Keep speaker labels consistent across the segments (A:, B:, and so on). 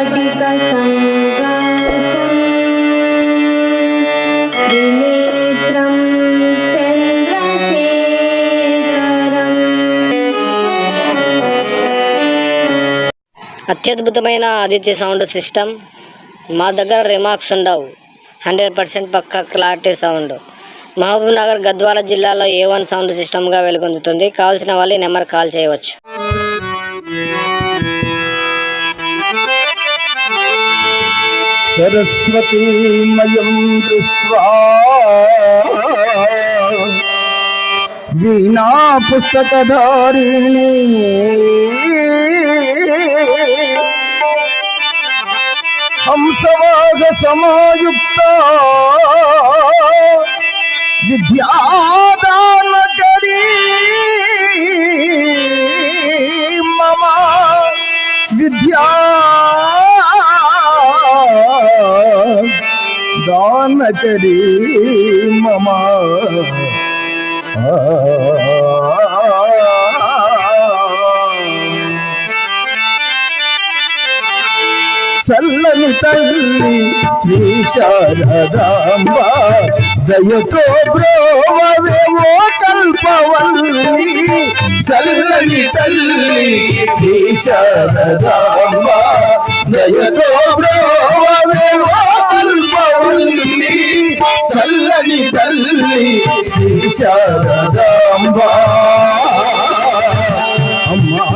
A: స్ఫటిక చంద్రశేఖరం.
B: అత్యద్భుతమైన Aditya sound system. మా దగ్గర రిమార్క్స్ ఉండవు. హండ్రెడ్ పర్సెంట్ పక్క క్లారిటీ సౌండ్. మహబూబ్ నగర్ గద్వాల జిల్లాలో ఏ వన్ సౌండ్ సిస్టమ్గా వెలుగొందుతుంది? కావాల్సిన వాళ్ళు ఈ నెంబర్ కాల్ చేయవచ్చు.
C: सरस्वतीमयं दृष्ट्वा वीणा पुस्तकधारिणी हंसवागसमायुक्ता विद्यादानकरी కరీ మమా. చల్లని తల్లి శ్రీ శారదాంబ దయతో బ్రోమవేవో కల్పవల్లి. చల్లని తల్లి శ్రీ శారదాంబ దయతో బ్రోమవేవో కల్పవల్లి. తల్లి శ్రీ శారదాంబ అమ్మా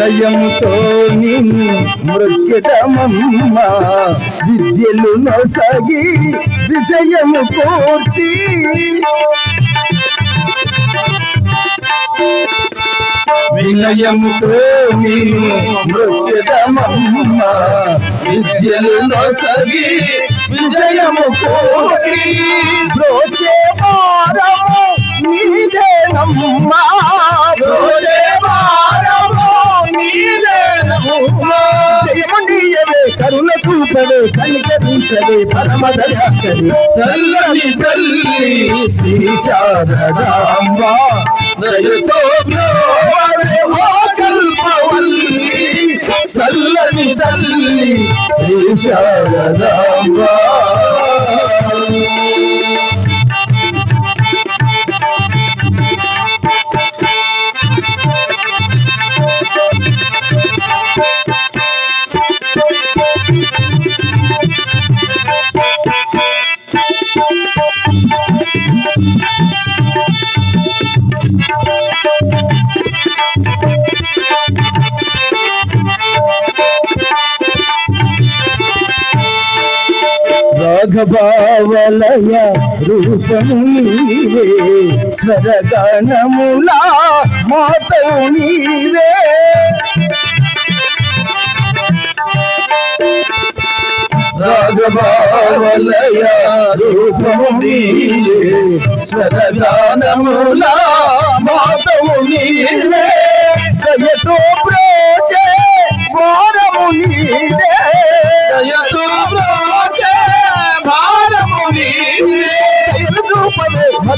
C: వినయంతో నిన్ను మృగ్యతమమ్మ విద్యలు నొసగి విజయము కోర్చి. వినయముతో నిన్ను మృగ్యతమమ్మ విద్యలు నొసగి విజయము కోర్చి. కరుణ చూపడే కనికరించవే పరమ దయాకరి చల్లని తల్లి శ్రీ శారదాంబ. దయతో కల్పవల్లి. చల్లని తల్లి శ్రీ శారదాంబ. రాఘవావలయ రూపము నీవే స్వరగణములా మాతవు నీవే. రాఘవావలయ రూపము నీవే స్వరగానములా మాతవు నీవే. దయతో ప్రోచే వారము నీవే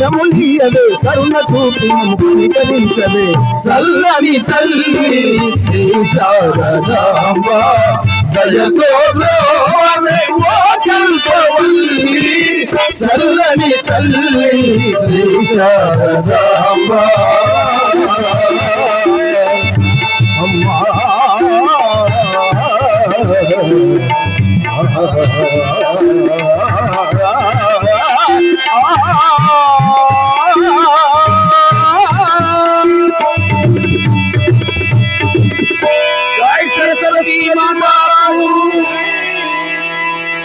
C: చూపవే నీయవే కరుణ చూపి కనికరించవే. చల్లని తల్లి శ్రీ శారదాంబ దయతో కల్పవల్లి. చల్లని తల్లి శ్రీ శారదాంబ. అమ్మా.